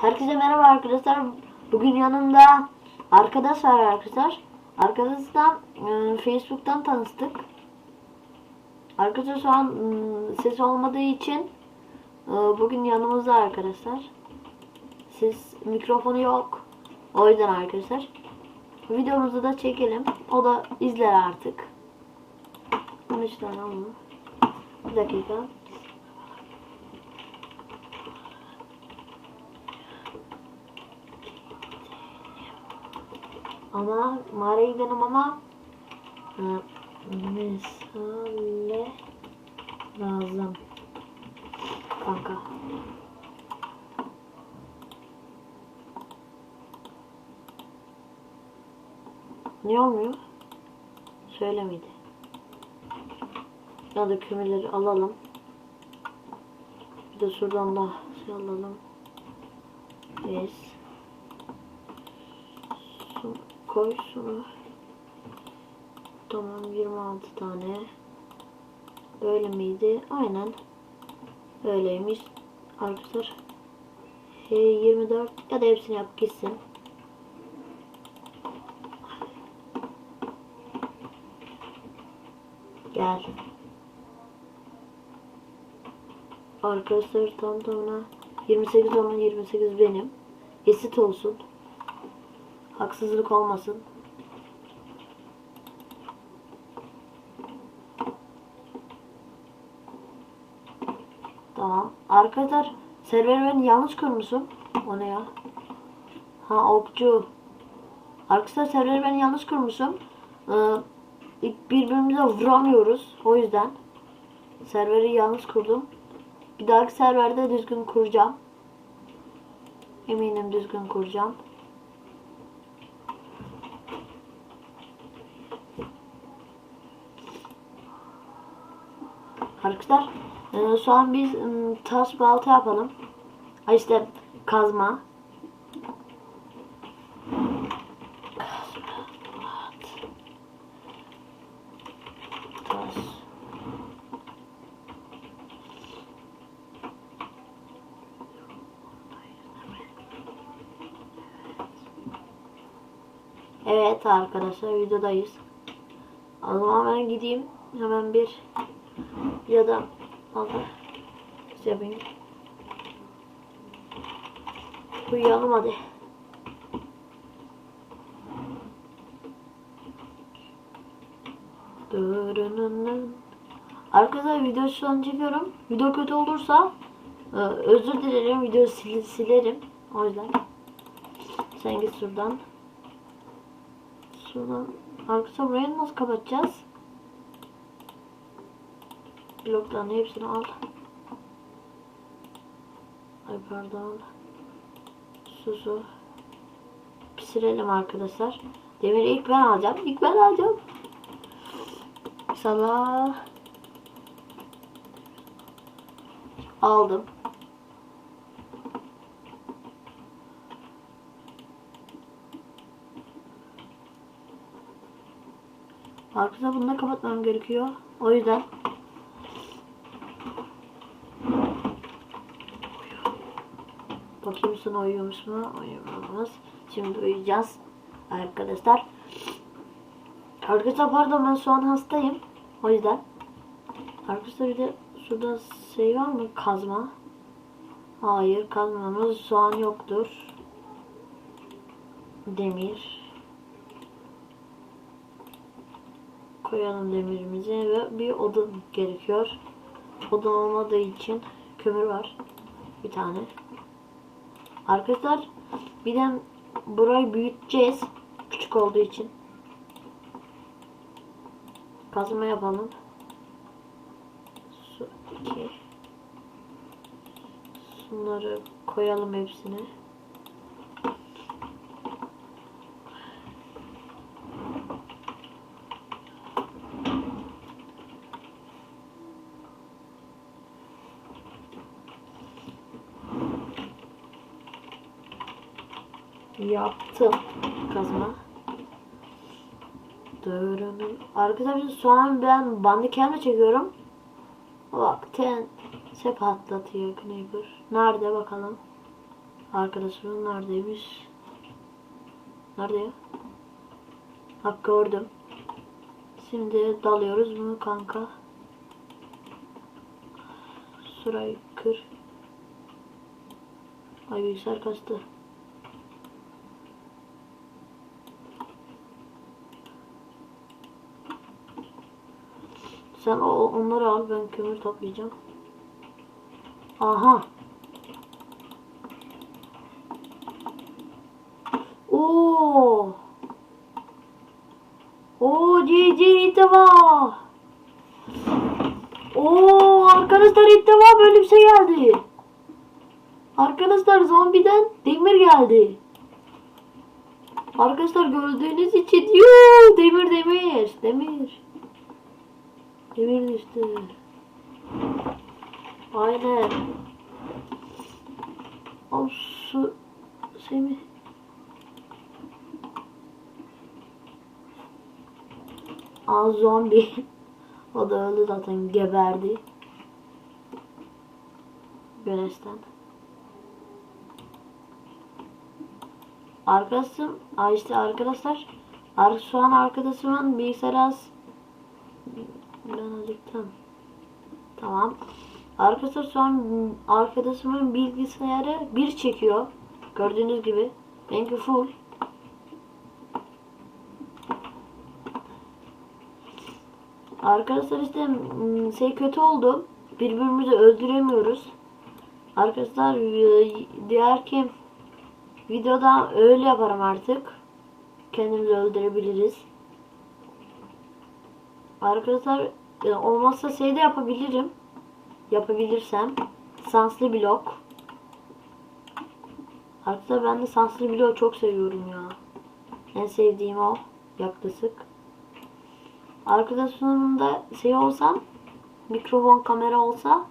Herkese merhaba arkadaşlar. Bugün yanımda arkadaş var arkadaşlar. Arkadaştan e, Facebook'tan tanıştık. Arkadaşlar şu an e, ses olmadığı için e, bugün yanımızda arkadaşlar. Ses mikrofonu yok. O yüzden arkadaşlar. Videomuzu da çekelim. O da izler artık. 13 tane ama. Bir dakika. Ama mağaraya gidelim ama e, mesale lazım. Kanka. Niye olmuyor? Söyle miydi? Ya da kömürleri alalım. Bir de şuradan da şey alalım. Yes. Su, koy şunu. Tamam 26 tane. Böyle miydi? Aynen. Öyleymiş. Arkadaşlar. He 24 ya da hepsini yap gitsin. Gel. Arkadaşlar tam tamına 28 onun 28 benim. Esit olsun. Haksızlık olmasın. Tamam. Arkadaşlar serveri ben yanlış kurmuşum. O ne ya? Ha okçu. Arkadaşlar serveri ben yanlış kurmuşum. Ee, birbirimize vuramıyoruz. O yüzden serveri yanlış kurdum. Bir dahaki serverde düzgün kuracağım. Eminim düzgün kuracağım. Arkadaşlar e, şu an biz taş balta yapalım. Ha işte kazma. Evet arkadaşlar videodayız. O zaman ben gideyim. Hemen bir ya da fazla şey yapayım. Uyuyalım hadi. Arkadaşlar video şu an çekiyorum. Video kötü olursa e, özür dilerim. Videoyu sil- silerim. O yüzden. Sen git şuradan. Şuradan. Arkadaşlar burayı nasıl kapatacağız? Blokların hepsini al. Ay pardon. Susu. Pişirelim arkadaşlar. Demiri ilk ben alacağım. İlk ben alacağım. Sana aldım. Arkadaşlar bunu da kapatmam gerekiyor. O yüzden Bakayım sana uyuyormuş mu? Uyumamış. Şimdi uyuyacağız. Arkadaşlar. Arkadaşlar pardon ben şu an hastayım. O yüzden. Arkadaşlar bir de şurada şey var mı? Kazma. Hayır kazmamız şu an yoktur. Demir. Koyalım demirimizi ve bir odun gerekiyor. Odun olmadığı için kömür var. Bir tane. Arkadaşlar bir de burayı büyüteceğiz. Küçük olduğu için. Kazma yapalım. Su 2. Şunları koyalım hepsini. Yaptım kazma. Arkadaşlar şu an ben bandikemle çekiyorum. Bak ten şey patlatıyor Kniber. Nerede bakalım. Arkadaşım neredeymiş? Nerede ya? Bak gördüm. Şimdi dalıyoruz mu kanka? Şurayı kır. Ay bilgisayar kastı. Sen o, onları al ben kömür toplayacağım. Aha. Oo. Oo GG defa. Oo arkadaşlar defa böyle bir şey geldi. Arkadaşlar zombiden demir geldi. Arkadaşlar gördüğünüz için yuu, demir demir demir. Demir düştü. Aynen. Al su mi? Aa zombi. o da öldü zaten geberdi. Güneşten. Arkadaşım, işte arkadaşlar, ar- şu an arkadaşımın bilgisayarı az acıktım. Tamam. Arkadaşlar şu an arkadaşımın bilgisayarı bir çekiyor. Gördüğünüz gibi. Benimki full. Arkadaşlar işte mm, şey kötü oldu. Birbirimizi öldüremiyoruz. Arkadaşlar e, diğer ki videoda öyle yaparım artık. Kendimizi öldürebiliriz. Arkadaşlar e, olmazsa şey de yapabilirim. Yapabilirsem. Sanslı blok. Arkadaşlar ben de sanslı blok çok seviyorum ya. En sevdiğim o. Yaklaşık. Arkadaşımın da şey olsa mikrofon kamera olsa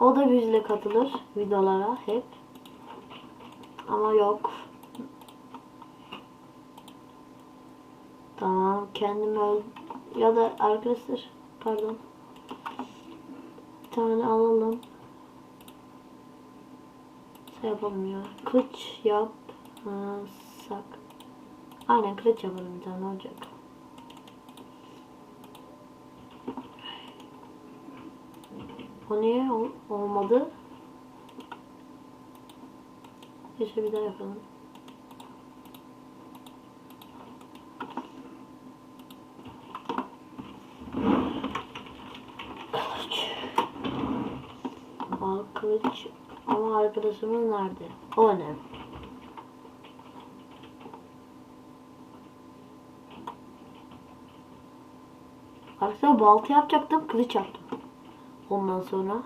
o da bizle katılır videolara hep. Ama yok. Tamam kendim öl ya da arkadaşlar pardon. Bir tane alalım. Şey yapalım ya. Kılıç yap. Ha, sak. Aynen kılıç yapalım bir tane olacak. O niye ol- olmadı? Neyse bir daha yapalım. Kılıç. Kılıç. Ama arkadaşımız nerede? O ne? Arkadaşlar balta yapacaktım. Kılıç yaptım. Ondan sonra.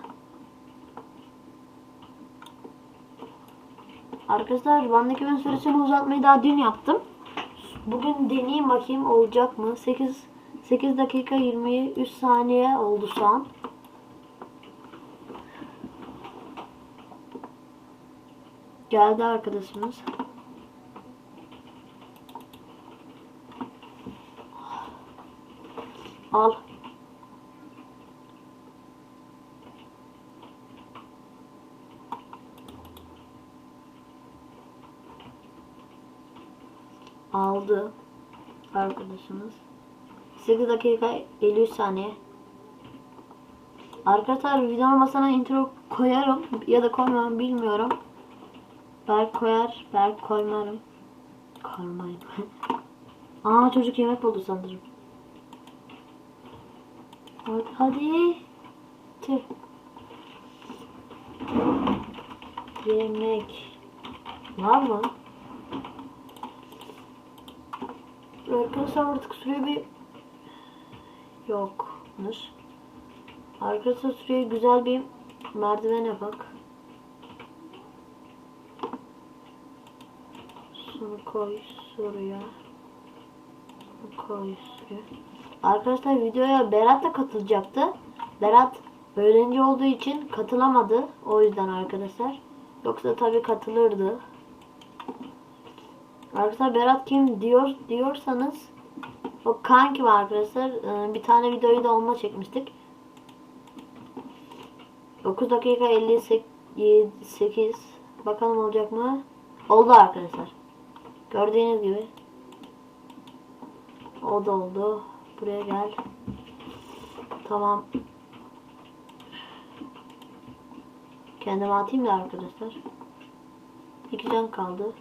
Arkadaşlar bandakimin süresini uzatmayı daha dün yaptım. Bugün deneyeyim bakayım olacak mı? 8 8 dakika 23 saniye oldu şu an. Geldi arkadaşımız. Al. Aldı arkadaşımız. 8 dakika 53 saniye. Arkadaşlar videonun masana intro koyarım ya da koymam bilmiyorum. Belki koyar, belki koymarım. Koymayın. Aa çocuk yemek buldu sanırım. Hadi, hadi. Tüh. Yemek. Var mı? Arkadaşlar artık süre bir yokmuş. Arkadaşlar şuraya güzel bir merdiven yapak. Şunu koy. Şunu koy şuraya. Arkadaşlar videoya Berat da katılacaktı. Berat öğrenci olduğu için katılamadı. O yüzden arkadaşlar. Yoksa tabii katılırdı. Arkadaşlar Berat kim diyor diyorsanız o kanki var arkadaşlar. Ee, Bir tane videoyu da onunla çekmiştik. 9 dakika 58 7, 8. Bakalım olacak mı? Oldu arkadaşlar. Gördüğünüz gibi. O da oldu. Buraya gel. Tamam. Kendime atayım da arkadaşlar. İki can kaldı.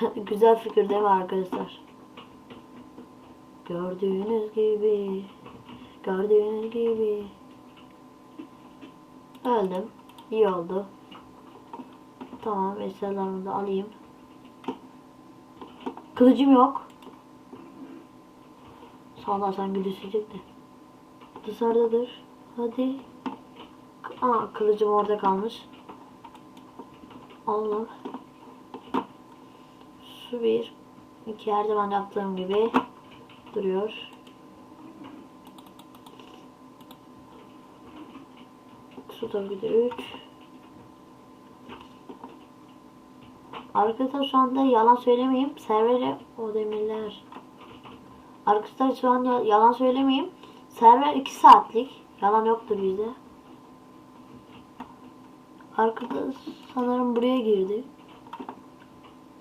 Güzel fikir değil mi arkadaşlar? Gördüğünüz gibi. Gördüğünüz gibi. Öldüm. İyi oldu. Tamam eşyalarımı da alayım. Kılıcım yok. Sağdan sen gülüsecek de. Dışarıdadır. Hadi. Aa kılıcım orada kalmış. Allah. Su bir. İki her zaman yaptığım gibi duruyor. Su tabii de 3. Arkadaşlar şu anda yalan söylemeyeyim. Servere o demirler. Arkadaşlar şu an ya- yalan söylemeyeyim. Server 2 saatlik. Yalan yoktur bizde. Arkadaş sanırım buraya girdi.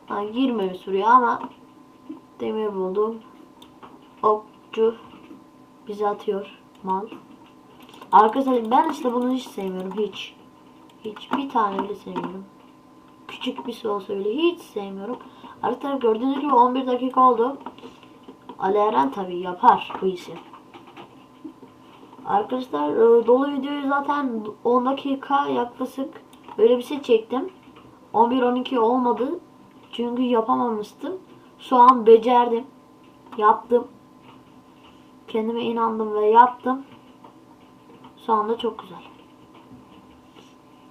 Ha, girmemiş buraya ama demir buldum. Okçu bizi atıyor mal. Arkadaşlar ben işte bunu hiç sevmiyorum hiç. Hiç bir tane bile sevmiyorum. Küçük bir şey olsa bile hiç sevmiyorum. Arkadaşlar gördüğünüz gibi 11 dakika oldu. Ali Eren tabi yapar bu işi. Arkadaşlar e, dolu videoyu zaten 10 dakika yaklaşık öyle bir şey çektim. 11-12 olmadı. Çünkü yapamamıştım. Şu an becerdim. Yaptım. Kendime inandım ve yaptım. Şu anda çok güzel.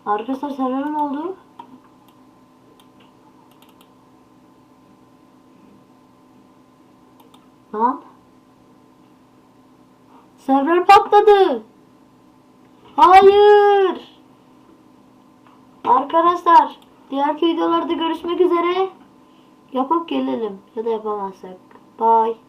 Arkadaşlar serverim oldu. Lan. Server patladı. Hayır. Arkadaşlar diğer videolarda görüşmek üzere. Yapıp gelelim ya da yapamazsak. Bye.